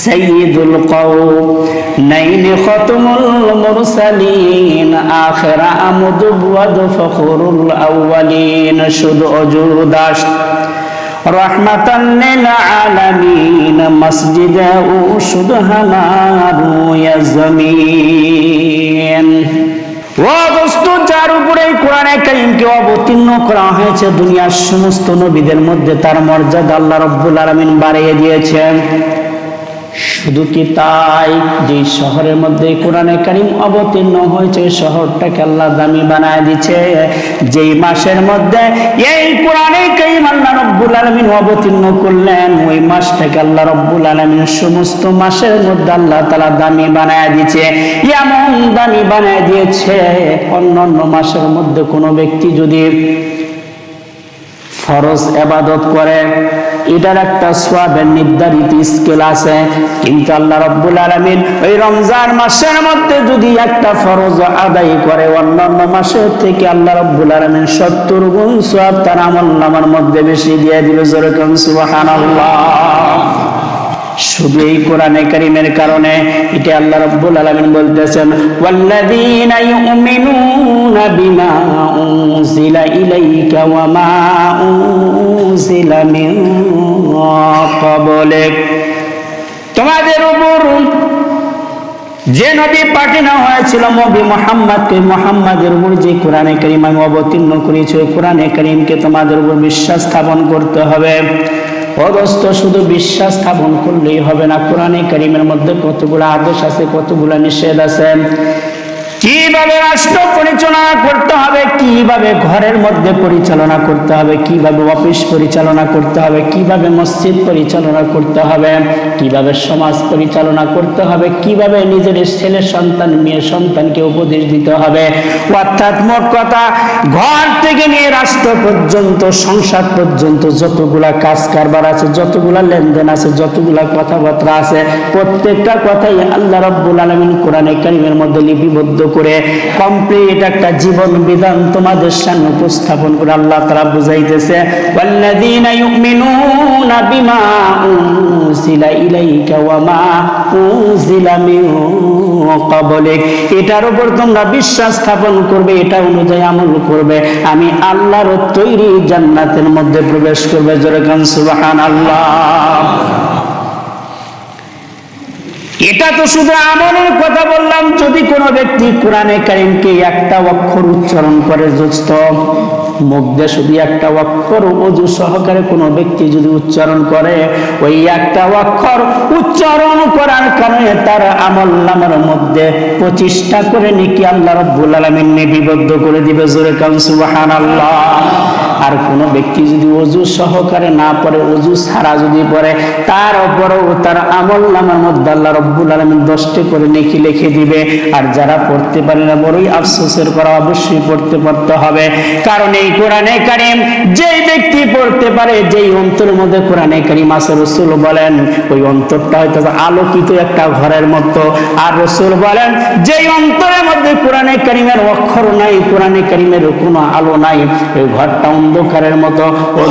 সাইয়্যিদুল কৌ নাইন খতমুল মুরসালিন, আখরা আমদু ওয়াদ ফখরুল আউয়ালিন, শুধু অজুর দাস। রহমাতান লিল আলামিন, মসজিদে ও শুধু হামারু ইয়াজমিন যার উপরে কোরআনে কারিমকে অবতীর্ণ করা হয়েছে, দুনিয়ার সমস্ত নবীদের মধ্যে তার মর্যাদা আল্লাহ রব্বুল আলমিন বাড়িয়ে দিয়েছেন। শুধু কি তাই? যে শহরের মধ্যে কোরআনে কারিম অবতীর্ণ হয়েছে শহরটাকে আল্লাহ দামি বানায় দিচ্ছে যেই মাসের মধ্যে এই কোরআনে কারিম আল্লাহ রব্বুল আলমিন অবতীর্ণ করলেন, ওই মাসটাকে আল্লাহ রব্বুল আলমিন সমস্ত মাসের মধ্যে আল্লাহ তালা দামি বানায় দিচ্ছে এমন দামি বানায় দিয়েছে অন্য অন্য মাসের মধ্যে কোনো ব্যক্তি যদি ফরজ এবাদত করে। এটার একটা সোয়াবের নির্ধারিত স্কেল আছে। কিন্তু আল্লাহ রব্বুল আলমিন ওই রমজান মাসের মধ্যে যদি একটা ফরজ আদায় করে, অন্যান্য মাসের থেকে আল্লাহ রব্বুল আলমিন সত্তর গুণ সোয়াব তার আমল নামার মধ্যে বেশি দিয়ে দিবে। যেরকম সুবাহান শুধু এই কোরআনে কারিমের কারণে, এটা আল্লাহ রাব্বুল আলামিন বলতেছেন, ওয়াল্লাযীনা ইউমিনুনা বিমা উনজিলা ইলাইকা ওয়া মা উনজিলা মিন ক্বাবলিক। তোমাদের উপর যে নবী পাঠানো হয়েছিল নবী মোহাম্মদকে, মোহাম্মদের উপর যে কোরআনে করিম আমি অবতীর্ণ করেছি, ওই কোরআনে করিমকে তোমাদের উপর বিশ্বাস স্থাপন করতে হবে। অবস্থ শুধু বিশ্বাস স্থাপন করলেই হবে না। কোরআনে করিমের মধ্যে কতগুলো আদেশ আছে, কতগুলো নিষেধ আছে? কীভাবে রাষ্ট্র পরিচালনা করতে হবে, কীভাবে ঘরের মধ্যে পরিচালনা করতে হবে, কীভাবে অফিস পরিচালনা করতে হবে, কীভাবে মসজিদ পরিচালনা করতে হবে, কীভাবে সমাজ পরিচালনা করতে হবে, কীভাবে নিজের ছেলে সন্তান, মেয়ে সন্তানকে উপদেশ দিতে হবে। অর্থাৎ মোট কথা, ঘর থেকে নিয়ে রাষ্ট্র পর্যন্ত, সংসার পর্যন্ত যতগুলা কাজ কারবার আছে, যতগুলা লেনদেন আছে, যতগুলা কথাবার্তা আছে, প্রত্যেকটা কথাই আল্লাহ রব্বুল আলমিন কোরআনে কারিমের মধ্যে লিপিবদ্ধ করে কমপ্লিট একটা জীবন বিধান তোমাদের সামনে উপস্থাপন করে আল্লাহ তারা বুঝাইতেছে এটার উপর তোমরা বিশ্বাস স্থাপন করবে, এটা অনুযায়ী আমল করবে। আমি আল্লাহর তৈরি জান্নাতের মধ্যে প্রবেশ করবে, জোরে কান সুবাহান সুবহানাল্লাহ। এটা তো শুধু আমলের কথা বললাম। যদি কোনো ব্যক্তি কোরআনে কারিমকে একটা অক্ষর উচ্চারণ করে যুস্ত মুখ দিয়ে শুধু একটা অক্ষর অজু সহকারে কোনো ব্যক্তি যদি উচ্চারণ করে, ওই একটা অক্ষর উচ্চারণ করার কারণে তার আমল নামার মধ্যে পঁচিশটা করে নাকি আল্লাহ রব্বুল আলমিন নিবিবদ্ধ করে দিবে। জোরে কান সুবাহান আল্লাহ আর কোনো ব্যক্তি যদি অজু সহকারে না পড়ে, অজু ছাড়া যদি পড়ে, তার উপরেও তার আমল নামার মধ্যে আল্লাহ রব্বুল আলমিন দশটি করে নেকি লিখে দিবে। আর যারা পড়তে পারে না, বড়ই আফসোসের করা অবশ্যই পড়তে পড়তে হবে। কারণ এই কোরআনে কারিম যেই ব্যক্তি পড়তে পারে, যেই অন্তরের মধ্যে কোরআনে কারিম আছে, রসুল বলেন, ওই অন্তরটা হয়তো আলোকিত একটা ঘরের মতো। আর রসুল বলেন, যেই অন্তরের মধ্যে কোরআনে কারিমের অক্ষর নাই, কোরআনে কারিমের কোনো আলো নাই, ওই ঘরটা অন্ধকারের মতো ও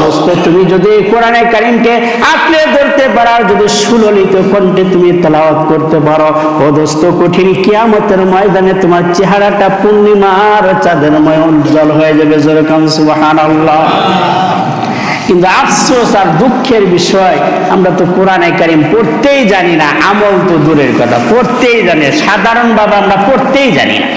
তুমি যদি কোরআনে কারিমকে আঁকড়ে ধরতে পারো যদি সুললিত কণ্ঠে তুমি তেলাওয়াত করতে পারো ও দোস্ত কঠিন কিয়ামতের ময়দানে তোমার চেহারাটা পূর্ণিমার চাঁদের ময় উজ্জ্বল হয়ে যাবে যেরকম সুবহানাল্লাহ। কিন্তু আফসোস আর দুঃখের বিষয়, আমরা তো কোরআনে কারিম পড়তেই জানি না, আমল তো দূরের কথা, পড়তেই জানি সাধারণভাবে আমরা পড়তেই জানি না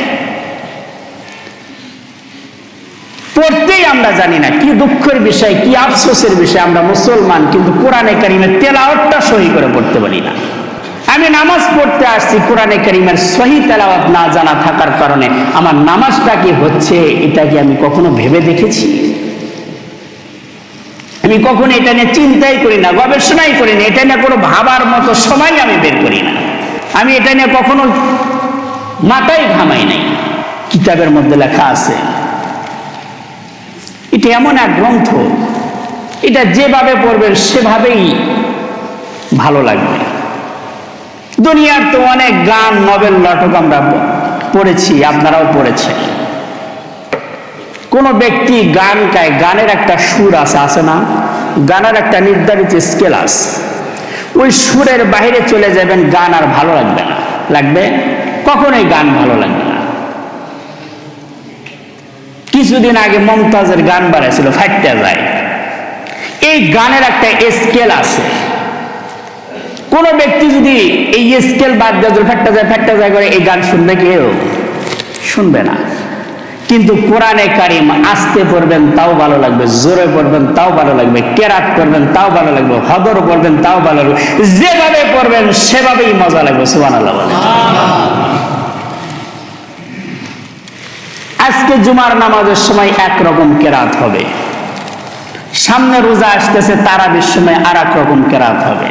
পড়তেই আমরা জানি না, কি দুঃখের বিষয়, কি আফসোসের বিষয়, আমরা মুসলমান, কিন্তু কোরআনে কারিমের তেলাওয়াতটা সহি করে পড়তে পারি না। আমি নামাজ পড়তে আসছি, কোরআনে কারিমের সহি তেলাওয়াত না জানা থাকার কারণে আমার নামাজটা কি হচ্ছে, এটা কি আমি কখনো ভেবে দেখেছি? আমি কখনো এটা নিয়ে চিন্তাই করি না, গবেষণাই করি না, এটা নিয়ে কোনো ভাবার মতো সময় আমি বের করি না। আমি এটা নিয়ে কখনো মাথায় ঘামাই নাই। কিতাবের মধ্যে লেখা আছে এটা এমন এক গ্রন্থ। এটা যেভাবে পড়বেন, সেভাবেই ভালো লাগবে। দুনিয়ার তো অনেক গান, নভেল, নাটক আমরা পড়েছি, আপনারাও পড়েছেন। কোনো ব্যক্তি গান গায়, গানের একটা সুর আছে আছে না? গানের একটা নির্ধারিত স্কেল আছে। ওই সুরের বাইরে চলে যাবেন, গান আর ভালো লাগবে না। লাগবে? কখনোই গান ভালো লাগবে না। কিছুদিন আগে মমতাজের গান বাড়াইছিল, ফাইটটা যায়। এই গানের একটা স্কেল আছে। কোন ব্যক্তি যদি এই স্কেল বাদ দিয়ে যদি ফাট্টা যায় ফাট্টা যায় করে এই গান শুনবে কেউ? শুনবে না। কিন্তু কোরআনে কারিম, আস্তে পড়বেন, তাও ভালো লাগবে, জোরে পড়বেন, তাও ভালো লাগবে, কেরাত করবেন, তাও ভালো লাগবে, হদর পড়বেন তাও ভালো লাগবে। যেভাবে পড়বেন, সেভাবেই মজা লাগবে সুবান আল্লাহ বলে আজকে জুমার নামাজের সময় একরকম কেরাত হবে। সামনে রোজা আসতেছে, তারাবির সময় আর রকম কেরাত হবে।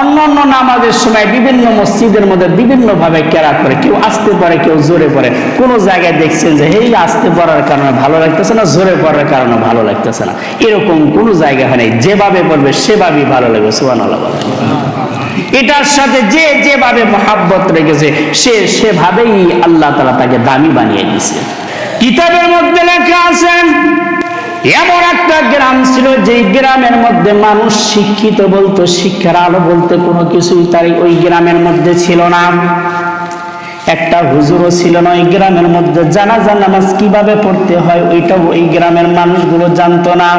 অন্যান্য নামাজের সময় বিভিন্ন মসজিদের মধ্যে বিভিন্ন ভাবে কেরাত করে কেউ আসতে পারে কেউ জোরে পড়ে। কোন জায়গায় দেখছেন যে এই আসতে পড়ার কারণে ভালো লাগতেছে না, জোরে পড়ার কারণে ভালো লাগতেছে না। এরকম কোন জায়গা হয় নাই। যেভাবে পড়বে, সেভাবেই ভালো লাগবে সুবান আল্লাহ এটার সাথে যে যেভাবে মহাব্বত রেখেছে, সে সেভাবেই আল্লাহ তালা তাকে দামি বানিয়ে দিয়েছে। কিতাবের মধ্যে লেখা আছেন এমন একটা গ্রাম ছিল যে গ্রামের মধ্যে মানুষ শিক্ষিত বলতো, শিক্ষার আলো বলতে কোনো কিছুই তার ওই গ্রামের মধ্যে ছিল না। একটা হুজুরও ছিল না ওই গ্রামের মধ্যে। জানাজা নামাজ কীভাবে পড়তে হয় ওইটাও ওই গ্রামের মানুষগুলো জানতো না।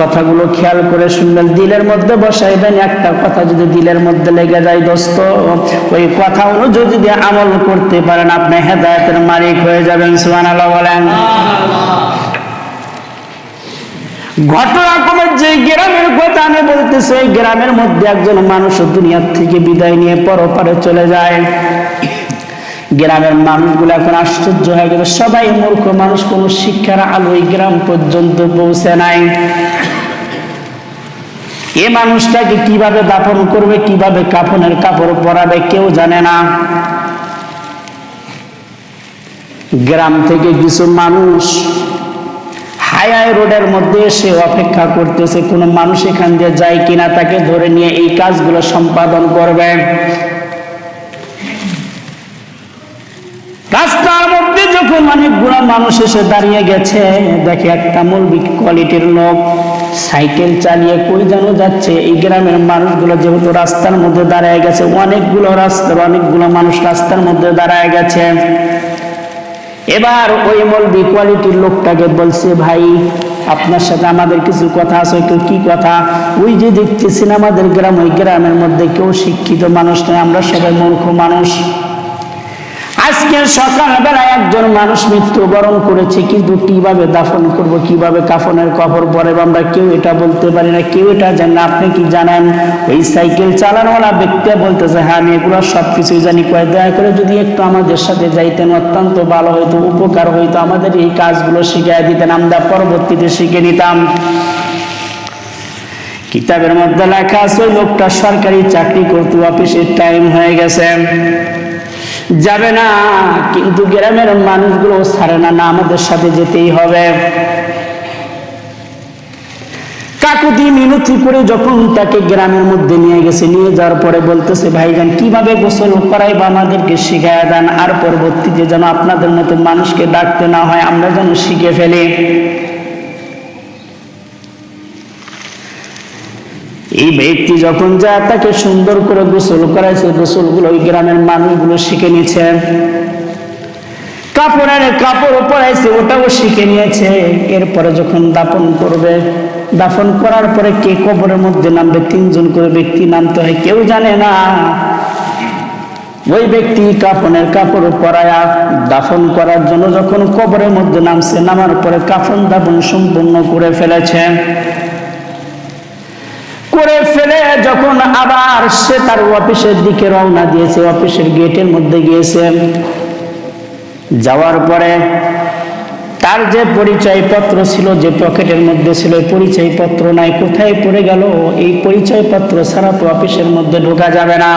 কথাগুলো খেয়াল করে শুনবেন। দিলের মধ্যে বসাইবেন, একটা কথা যদি দিলের মধ্যে লেগে যায় দোস্ত, ওই কথা অনুযায়ী যদি আমল করতে পারেন, আপনি হেদায়তের মালিক হয়ে যাবেন সুমান আল্লাহ বলেন ঘটনাক্রমের যে গ্রামের কথা আমি বলতেছি, ওই গ্রামের মধ্যে একজন মানুষ দুনিয়ার থেকে বিদায় নিয়ে পরপারে চলে যায়। গ্রামের মানুষগুলো এখন আশ্চর্য হয়ে গেল সবাই মূর্খ মানুষ, কোন শিক্ষার আলো ওই গ্রাম পর্যন্ত পৌঁছে নাই। এ মানুষটাকে কীভাবে দাফন করবে, কীভাবে কাফনের কাপড় পরাবে, কেউ জানে না। গ্রাম থেকে কিছু মানুষ হায়ায় রোডের মধ্যে এসে অপেক্ষা করতেছে, কোনো মানুষ এখান দিয়ে যায় কিনা তাকে ধরে নিয়ে এই কাজগুলো সম্পাদন করবে। যখন অনেকগুলো মানুষ এসে দাঁড়িয়ে গেছে। দেখে একটা মৌলিক কোয়ালিটির লোক সাইকেল চালিয়ে কই যেন যাচ্ছে। এই গ্রামের মানুষগুলো যেহেতু রাস্তার মধ্যে দাঁড়ায় গেছে, অনেকগুলো রাস্তার, অনেকগুলো মানুষ রাস্তার মধ্যে দাঁড়ায় গেছে। এবার ওই মলবি কোয়ালিটির লোকটাকে বলছে, ভাই, আপনার সাথে আমাদের কিছু কথা আছে তো কি কথা? ওই যে দেখতেছেন আমাদের গ্রাম, ওই গ্রামের মধ্যে কেউ শিক্ষিত মানুষ নয়, আমরা সবাই মূর্খ মানুষ। আজকে সকালবেলা একজন মানুষ মৃত্যুবরণ করেছে, কিন্তু কীভাবে দাফন করব, কীভাবে কাফনের কবর পরে আমরা কেউ এটা বলতে পারি না, কেউ এটা জানে না। আপনি কি জানেন? ওই সাইকেল চালানোওয়ালা ব্যক্তি বলতেছে হ্যাঁ আমি এগুলো সব কিছুই জানি, কয় দয়া করে যদি একটু আমাদের সাথে যাইতেন, অত্যন্ত ভালো হইতো, উপকার হইতো, আমাদের এই কাজগুলো শিখিয়ে দিতেন, আমরা পরবর্তীতে শিখে নিতাম। কিতাবের মধ্যে লেখা আছে, লোকটা সরকারি চাকরি করতে অফিসের টাইম হয়ে গেছে। যাবে না, কিন্তু গ্রামের মানুষগুলো ছাড়ে না না আমাদের সাথে যেতেই হবে। কাকুতি মিনতি করে যখন তাকে গ্রামের মধ্যে নিয়ে গেছে, নিয়ে যাওয়ার পরে বলতেছে ভাই ভাইজান, কীভাবে গোসল করাই বা আমাদেরকে শিখায় দেন? আর পরবর্তীতে যেন আপনাদের মতো মানুষকে ডাকতে না হয়, আমরা যেন শিখে ফেলি। এই ব্যক্তি যখন যা তাকে সুন্দর করে গোসল করাইছে, গোসলগুলো ওই গ্রামের মানুষগুলো শিখে নিচ্ছে কাপড়ের কাপড় পরাইছে, ওটাও শিখে নিয়েছে। এরপরে যখন দাপন করবে, দাফন করার পরে কে কবরের মধ্যে নামবে? তিনজন করে ব্যক্তি নামতে হয়, কেউ জানে না। ওই ব্যক্তি কাফনের কাপড় পরায়া দাফন করার জন্য যখন কবরের মধ্যে নামছে, নামার পরে কাফন দাফন সম্পূর্ণ করে ফেলেছে। করে ফেলে যখন আবার সে তার অফিসের দিকে রওনা দিয়েছে, অফিসের গেটের মধ্যে গিয়েছে। যাওয়ার পরে তার যে পরিচয়পত্র ছিল, যে পকেটের মধ্যে ছিল পরিচয়পত্র নাই, কোথায় পড়ে গেল? এই পরিচয়পত্র ছাড়া তো অফিসের মধ্যে ঢোকা যাবে না।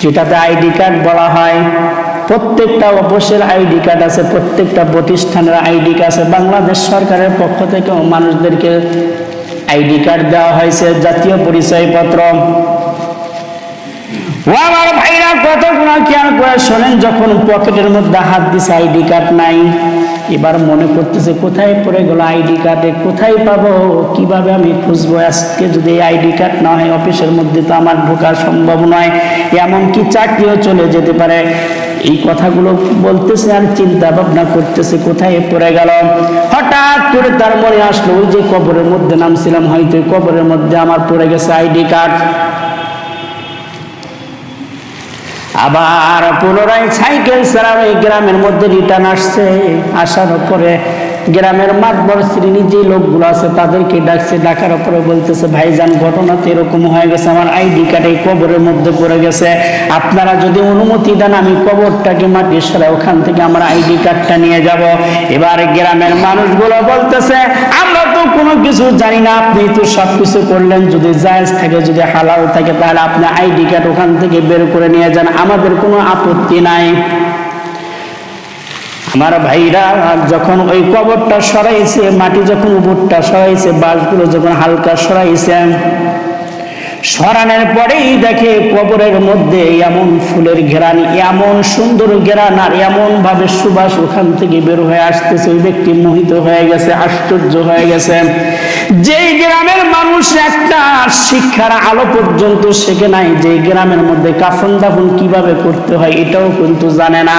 যেটাতে আইডি কার্ড বলা হয়, প্রত্যেকটা অফিসের আইডি কার্ড আছে, প্রত্যেকটা প্রতিষ্ঠানের আইডি কার্ড আছে। বাংলাদেশ সরকারের পক্ষ থেকে মানুষদেরকে আইডি কার্ড দেওয়া হয়েছে, জাতীয় পরিচয়পত্র। ও আমার ভাইরা, কত গুণা খেয়াল করে শোনেন, যখন পকেটের মধ্যে হাত দিছে আইডি কার্ড নাই, এবার মনে করতেছে, কোথায় পড়ে গেল আইডি কার্ডে, কোথায় পাবো, কীভাবে আমি খুঁজবো? আজকে যদি আইডি কার্ড না হয়, অফিসের মধ্যে তো আমার ঢোকা সম্ভব নয়, এমনকি চাকরিও চলে যেতে পারে। এই কথাগুলো বলতেছে আর চিন্তা ভাবনা করতেছে, কোথায় পড়ে গেল? হঠাৎ করে তার মনে আসলো, ওই যে কবরের মধ্যে নামছিলাম, হয়তো কবরের মধ্যে আমার পড়ে গেছে আইডি কার্ড। আবার পুনরায় সাইকেল ছাড়া ওই গ্রামের মধ্যে রিটার্ন আসছে। আসার পরে গ্রামের মাতবর শ্রেণি যে লোকগুলো আছে, তাদেরকে ডাকছে, ডাকার পরে বলতেছে, ভাইজান, ঘটনা তো এরকম হয়ে গেছে, আমার আইডি কার্ড এই কবরের মধ্যে পড়ে গেছে। আপনারা যদি অনুমতি দেন, আমি কবরটাকে মাটির সরাই ওখান থেকে আমার আইডি কার্ডটা নিয়ে যাব। এবার গ্রামের মানুষগুলো বলতেছে, আমরা তো কোনো কিছু জানি না, আপনি তো সব কিছু করলেন, যদি জায়েজ থাকে, যদি হালাল থাকে, তাহলে আপনি আইডি কার্ড ওখান থেকে বের করে নিয়ে যান। আমাদের কোনো আপত্তি নাই। আমার ভাইরা যখন ওই কবরটা সরাইছে, মাটি যখন উপরটা সরাইছে, বাঁশগুলো যখন হালকা সরাইছে, সরানোর পরেই দেখে কবরের মধ্যে এমন ফুলের ঘেরান, এমন সুন্দর ঘেরান, আর এমন ভাবে সুবাস ওখান থেকে বের হয়ে আসতেছে। ওই ব্যক্তি মোহিত হয়ে গেছে, আশ্চর্য হয়ে গেছে। যেই গ্রামের মানুষ একটা শিক্ষার আলো পর্যন্ত শেখে নাই যে গ্রামের মধ্যে কাফন দাফন কীভাবে করতে হয় এটাও কিন্তু জানে না।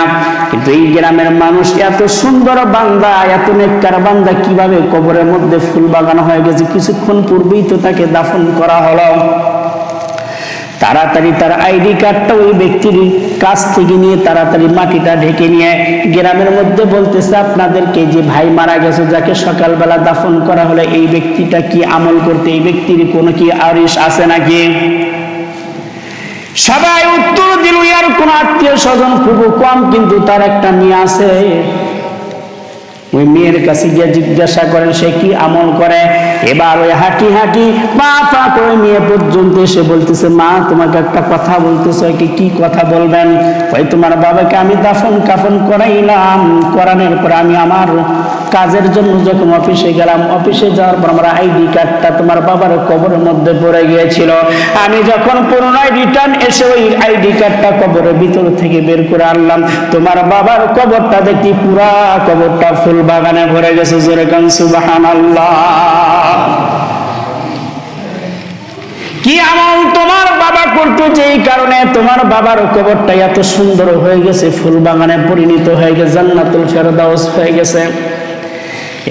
কিন্তু এই গ্রামের মানুষ এত সুন্দর বান্দা, এত নেককার বান্দা কীভাবে কবরের মধ্যে ফুল বাগানো হয়ে গেছে? কিছুক্ষণ পূর্বেই তো তাকে দাফন করা হলো। তাড়াতাড়ি তার আইডি কার্ডটা ওই ব্যক্তির কাছ থেকে নিয়ে তাড়াতাড়ি মাটিটা ঢেকে নিয়ে গ্রামের মধ্যে বলতেছে, আপনাদেরকে যে ভাই মারা গেছে, যাকে সকালবেলা দাফন করা হলে এই ব্যক্তিটা কি আমল করতে, এই ব্যক্তির কোনো কি আরিস আছে নাকি? সবাই উত্তর দিল আর কোন আত্মীয় স্বজন খুব কম, কিন্তু তার একটা মেয়ে আছে। ওই মেয়ের কাছে গিয়ে জিজ্ঞাসা করেন, সে কি আমল করে? এবার ওই হাঁটি হাঁটি পা পা করে মেয়ে পর্যন্ত এসে বলতেছে, মা, তোমাকে একটা কথা বলতেছে কি কি কথা বলবেন? ওই তোমার বাবাকে আমি দাফন কাফন করাইলাম। করানোর পর আমি আমার কাজের জন্য যখন অফিসে গেলাম, অফিসে যাওয়ার পর আমার আইডি কার্ডটা তোমার বাবার কবরের মধ্যে পড়ে গিয়েছিল। আমি যখন পুনরায় রিটার্ন এসে ওই আইডি কার্ডটা কবরের ভিতর থেকে বের করে আনলাম। তোমার বাবার কবরটা দেখি পুরা কবরটা ফুল বাগানে ভরে গেছে, যেরকম সুবাহান কি আমল তোমার বাবা করতে যে এই কারণে তোমার বাবার কবরটা এত সুন্দর হয়ে গেছে, ফুল বাগানে পরিণত হয়ে গেছে, জান্নাতুল ফেরদাউস হয়ে গেছে।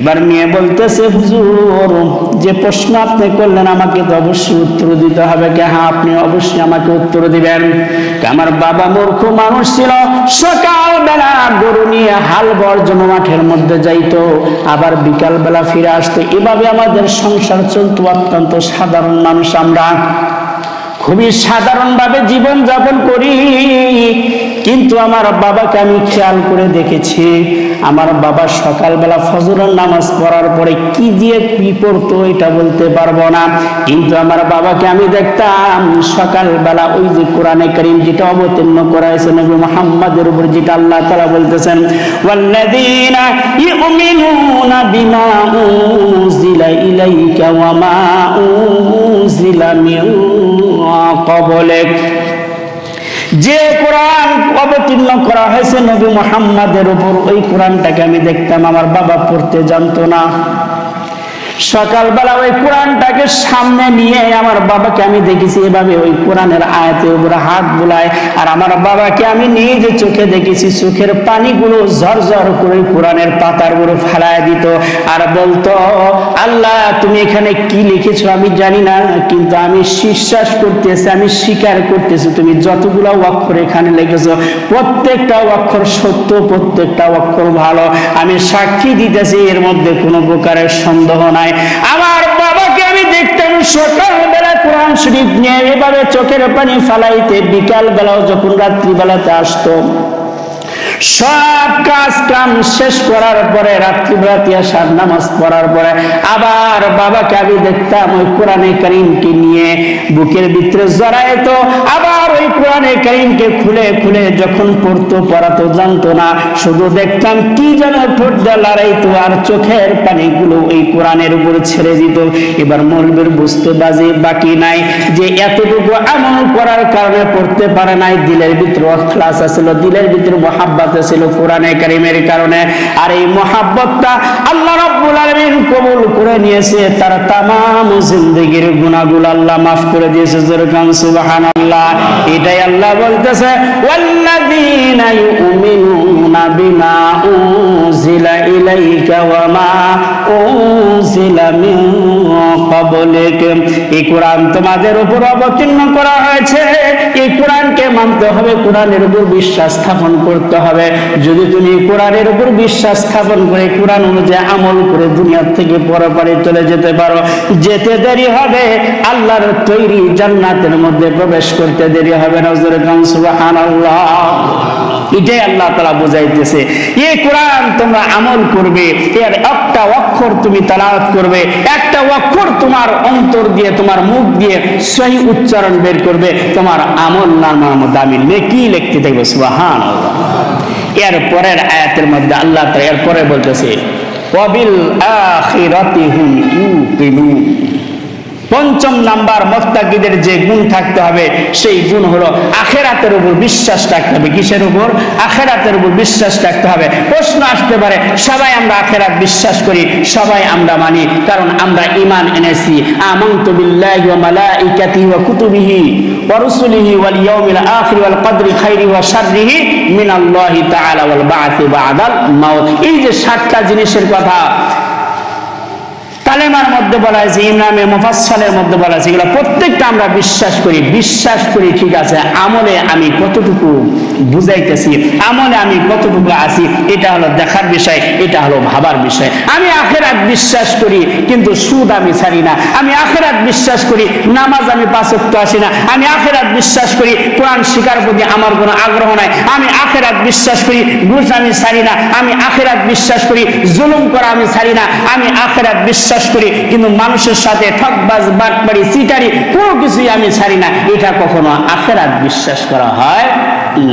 এবার মেয়ে বলতেছে, হুজুর, যে প্রশ্ন আপনি করলেন আমাকে তো অবশ্যই উত্তর দিতে হবে কে? হ্যাঁ আপনি অবশ্যই আমাকে উত্তর দিবেন। আমার বাবা মূর্খ মানুষ ছিল সকালবেলা গরু নিয়ে হাল বর্জন মাঠের মধ্যে যাইতো, আবার বিকালবেলা ফিরে আসতো। এভাবে আমাদের সংসার চলতো, অত্যন্ত সাধারণ মানুষ আমরা। খুবই সাধারণভাবে জীবন যাপন করি। কিন্তু আমার বাবাকে আমি খেয়াল করে দেখেছি, আমার বাবা সকালবেলা ফজরের নামাজ পড়ার পরে কি দিয়ে কি পড়তো এটা বলতে পারব না। কিন্তু আমার বাবাকে আমি দেখতাম, সকালবেলা ওই যে কোরআনে করিম যেটা অবতীর্ণ করা হয়েছে নবী মোহাম্মদের উপর যেটা আল্লাহ তালা বলতেছেন, ওয়াল্লাযীনা ইউমিনুনা বিমা উনজিলা ইলাইকা ওয়া মা উনজিলা মিন যে কোরআন অবতীর্ণ করা হয়েছে নবী মোহাম্মদের উপর, ওই কোরআনটাকে আমি দেখতাম, আমার বাবা পড়তে জানতো না। সকালবেলা ওই কোরআনটাকে সামনে নিয়ে আমার বাবাকে আমি দেখেছি এভাবে ওই কোরআনের আয়াতের উপরে হাত বুলায়। আর আমার বাবাকে আমি নিজে চোখে দেখেছি, চোখের পানিগুলো ঝরঝর করে কোরআনের পাতার উপরে ফেলায় দিত। আর বলতো, আল্লাহ, তুমি এখানে কি লিখেছো আমি জানি না, কিন্তু আমি বিশ্বাস করতেছি, আমি স্বীকার করতেছি, তুমি যতগুলো অক্ষর এখানে লিখেছো, প্রত্যেকটা অক্ষর সত্য, প্রত্যেকটা অক্ষর ভালো। আমি সাক্ষী দিতেছি, এর মধ্যে কোনো প্রকারের সন্দেহ নাই। আমার বাবাকে আমি দেখতাম সকালবেলা কোরআন শরীফ নিয়ে এভাবে চোখের পানি ফালাইতে বিকাল বেলাও যখন রাত্রিবেলাতে আসতো। সব কাজ কাম শেষ করার পরে, রাত্রিবেলাতে আসার নামাজ পড়ার পরে, আবার বাবাকে আমি দেখতাম ওই কোরআনে করিমকে নিয়ে বুকের ভিতরে জড়াইতো। আবার ওই কোরআনে করিমকে খুলে খুলে যখন পড়তো, পড়াতো, জানতো না। শুধু দেখতাম কি যেন ঠোঁট লড়াইতো আর চোখের পানিগুলো ওই কোরআনের উপরে ছেড়ে দিত। এবার মলবের বুঝতে বাজে বাকি নাই যে এতটুকু আমল করার কারণে পড়তে পারে নাই। দিলের ভিতরে অখলাস আছিল দিলের ভিতরে মহাব্বাত সাথে ছিল কোরআনে কারিমের কারণে। আর এই মহাব্বতটা আল্লাহ রাব্বুল আলামিন কবুল করে নিয়েছে। তার তামাম জিন্দেগির গুনাহগুলো আল্লাহ মাফ করে দিয়েছে। যেরকম সুবহানাল্লাহ। এটাই আল্লাহ বলতেছে ইউমিনুনা বিমা উনজিলা ইলাইকা ওয়া মা উনজিলা ক্বাবলিক এই কোরআন তোমাদের উপর অবতীর্ণ করা হয়েছে। এই কোরআনকে মানতে হবে, কোরআনের উপর বিশ্বাস স্থাপন করতে হবে। যদি তুমি কোরআনের উপর বিশ্বাস স্থাপন করে কোরআন অনুযায়ী আমল করে দুনিয়ার থেকে পরপারে চলে যেতে পারো, যেতে দেরি হবে, আল্লাহর তৈরি জান্নাতের মধ্যে প্রবেশ করতে দেরি হবে খান সুবহানাল্লাহ। এটাই আল্লাহ তালা বুঝাইতেছে। এই কোরআন তোমরা আমল করবে, এর একটা অক্ষর তুমি তালাওয়াত করবে, একটা অক্ষর তোমার অন্তর দিয়ে, তোমার মুখ দিয়ে সহি উচ্চারণ বের করবে, তোমার আমল মধ্যে আমি কি লিখতে থাকবে সুবাহান এর পরের আয়াতের মধ্যে আল্লাহ তালা এর পরে বলতেছে কবিল আখিরাতি হুম ইউকিনুন। পঞ্চম নাম্বার মোত্তাকিদের যে গুণ থাকতে হবে, সেই গুণ হলো আখেরাতের উপর বিশ্বাস রাখতে হবে। কিসের উপর? আখেরাতের উপর বিশ্বাস রাখতে হবে। প্রশ্ন আসতে পারে, সবাই আমরা আখেরাত বিশ্বাস করি, সবাই আমরা মানি, কারণ আমরা ইমান এনেছি। আমানতু বিল্লাহি ওয়া মালাইকাতিহি ওয়া কুতুবিহি ওয়া রুসুলিহি ওয়াল ইয়াউমিল আখির ওয়াল কদরি খাইরি ওয়া শাররিহি মিনাল্লাহি তাআলা ওয়াল বা'দাল মাউত। এই যে সাতটা জিনিসের কথা কালেমার মধ্যে বলা হয়েছে ইমরামে মুফাসসালের মধ্যে বলা হয়েছে, এগুলো প্রত্যেকটা আমরা বিশ্বাস করি বিশ্বাস করি, ঠিক আছে, আমলে আমি কতটুকু বুঝাইতেছি, আমলে আমি কতটুকু আছি, এটা হলো দেখার বিষয়, এটা হলো ভাবার বিষয়। আমি আখেরাত বিশ্বাস করি, কিন্তু সুদ আমি ছাড়ি না। আমি আখেরাত বিশ্বাস করি, নামাজ আমি পাঁচক্ত আসি না। আমি আখেরাত বিশ্বাস করি, কোরআন শিকার প্রতি আমার কোনো আগ্রহ নাই। আমি আখেরাত বিশ্বাস করি, ঘুষ আমি ছাড়ি না। আমি আখেরাত বিশ্বাস করি, জুলুম করা আমি ছাড়ি না। আমি আখেরাত বিশ্বাস করি, কিন্তু মানুষের সাথে ঠকবাজ বাটবাড়ি সিটারি কোনো কিছুই আমি ছাড়ি না। এটা কখনো আখেরাত বিশ্বাস করা হয়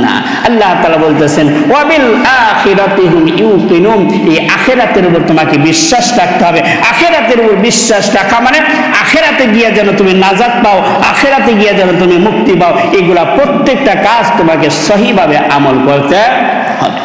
না। আল্লাহ তাআলা বলতেছেন, ওয়াবিল আখিরাতিহুম ইউকিনুন। এই আখিরাতের উপর তোমাকে বিশ্বাস রাখতে হবে। আখেরাতের উপর বিশ্বাস রাখা মানে আখেরাতে গিয়ে যেন তুমি নাজাত পাও, আখেরাতে গিয়ে যেন তুমি মুক্তি পাও, এগুলা প্রত্যেকটা কাজ তোমাকে সহিভাবে আমল করতে হবে।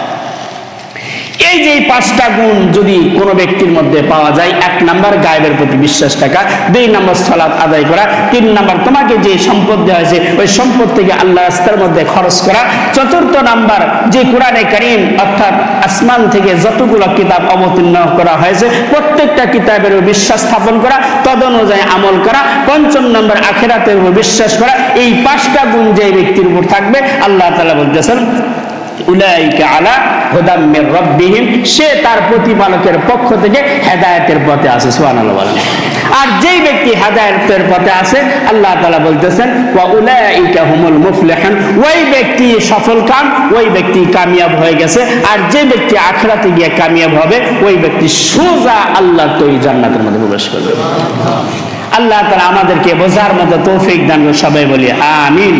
এই যে পাঁচটা গুণ যদি কোনো ব্যক্তির মধ্যে পাওয়া যায়, এক নাম্বার গায়েবের প্রতি বিশ্বাস থাকা, দুই নাম্বার সালাত আদায় করা, তিন নাম্বার তোমাকে যে সম্পদ দেওয়া হয়েছে, ওই সম্পদ থেকে আল্লাহ রাস্তার মধ্যে খরচ করা, চতুর্থ নাম্বার যে কোরআনে করিম অর্থাৎ আসমান থেকে যতগুলো কিতাব অবতীর্ণ করা হয়েছে, প্রত্যেকটা কিতাবের বিশ্বাস স্থাপন করা তদ অনুযায়ী আমল করা, পঞ্চম নম্বর আখেরাতের বিশ্বাস করা, এই পাঁচটা গুণ যে ব্যক্তির উপর থাকবে, আল্লাহ তালা বলতেছেন উলাইকা আলা হুদাম সে তার প্রতিপালকের পক্ষ থেকে হেদায়েতের পথে আছে, সুবহানাল্লাহ আর যেই ব্যক্তি হেদায়েতের পথে আছে, আল্লাহ তাআলা বলতেছেন, ওয়া উলাইকা হুমুল মুফলিহুন। ওই ব্যক্তি সফল কাম, ওই ব্যক্তি কামিয়াব হয়ে গেছে। আর যে ব্যক্তি আখিরাতে গিয়ে কামিয়াব হবে, ওই ব্যক্তি সোজা আল্লাহ তৈরি জান্নাতের মধ্যে প্রবেশ করবে। আল্লাহ তারা আমাদেরকে বোঝার মতো তৌফিক দান সবাই বলি, আমিন।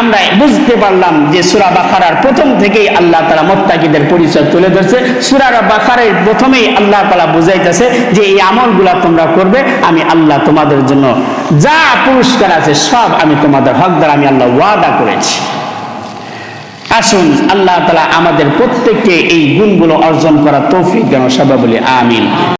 আমরা বুঝতে পারলাম যে সুরা বাখারার প্রথম থেকেই আল্লাহ তালা মোত্তাকিদের পরিচয় তুলে ধরছে। সুরা বাখারের প্রথমেই আল্লাহ তালা বুঝাইতেছে যে এই আমলগুলা তোমরা করবে, আমি আল্লাহ তোমাদের জন্য যা পুরস্কার আছে সব আমি তোমাদের হকদার, আমি আল্লাহ ওয়াদা করেছি। আসুন আল্লাহ তালা আমাদের প্রত্যেককে এই গুণগুলো অর্জন করা তৌফিক যেন সবাই বলি, আমিন।